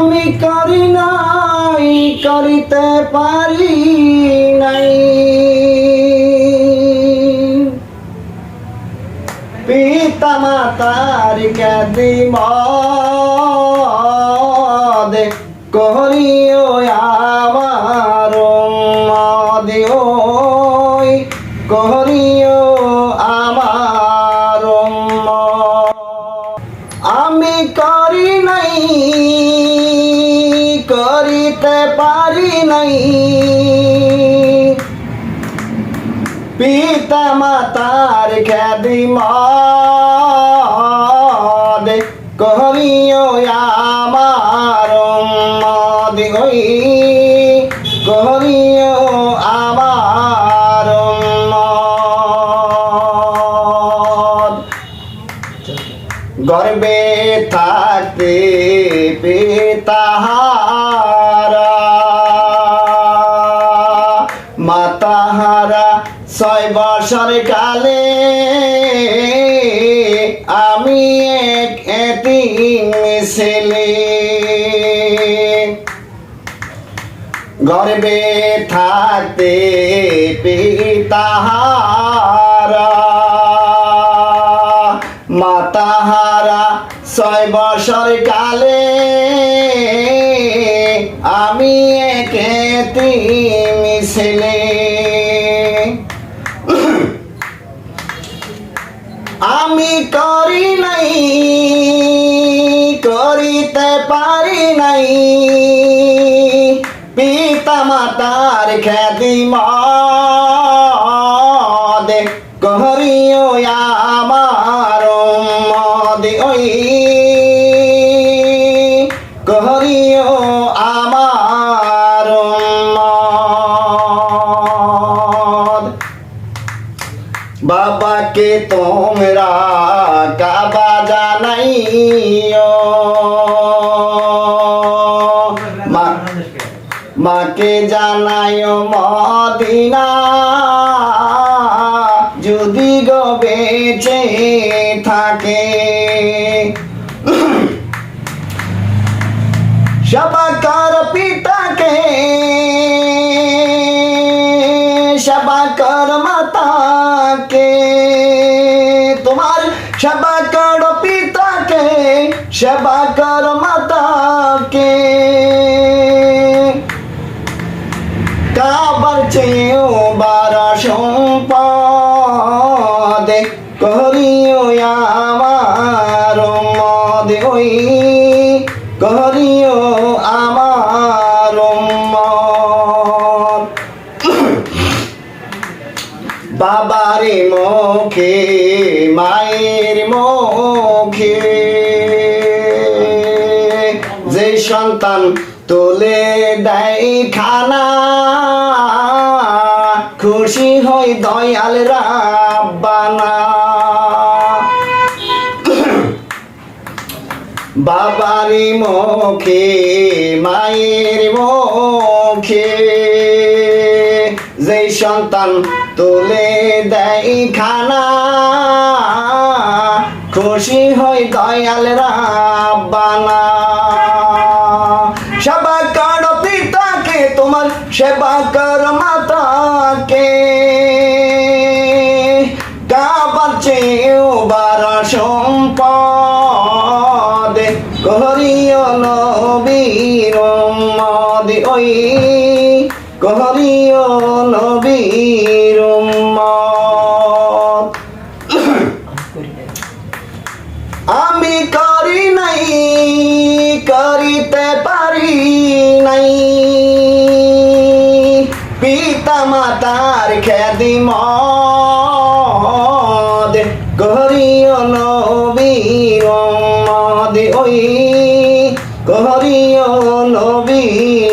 আমি করি নাই, করিতে পারি নাই। পিতা মাতার খ্যাতি মদে করিও আমার মদিও করিও আমার আমি করি নাই পারি নাই। পিতা মাতার খ্যাতি মদে করিও আমার বছর কালে আমি এক এতিম ছেলে। গর্বে থাকতে পিতাহারা মাতাহারা ছয় বছর কালে আমি একে ছেলে। পারি নাই। পিতা মাতার খ্যাতি মদে করিও আমার মদে ওই। করিও আমার বাবাকে তোমরা কাবা জানাইও মাকে জানাইও মদিনা? যদি গো বেঁচে থাকে। সবাকার পিতাকে, সবাকার মাতাকে, তোমার সবাকার পিতাকে, সবাকার করিও আমার মদে ওই করিও আমার বাবারে মুখে, মায়ের মুখে। যে সন্তান তোলে দেয় খানা, খুশি হই দয়াল রাব্বানা। বাবারি মুখে, মায়ের মুখে। যে সন্তান তুলে দেয় খানা, খুশি হই দয়াল রাব্বানা। সেবা কর পিতাকে, তোমার সেবা কর মাতাকে। কাবার চেয়েও বারা করিও নবীর আমি করি নাই, করিতে পারি নাই। পিতা মাতার খ্যাতি মদ করিও নবীর মদ ওই করিও নবীর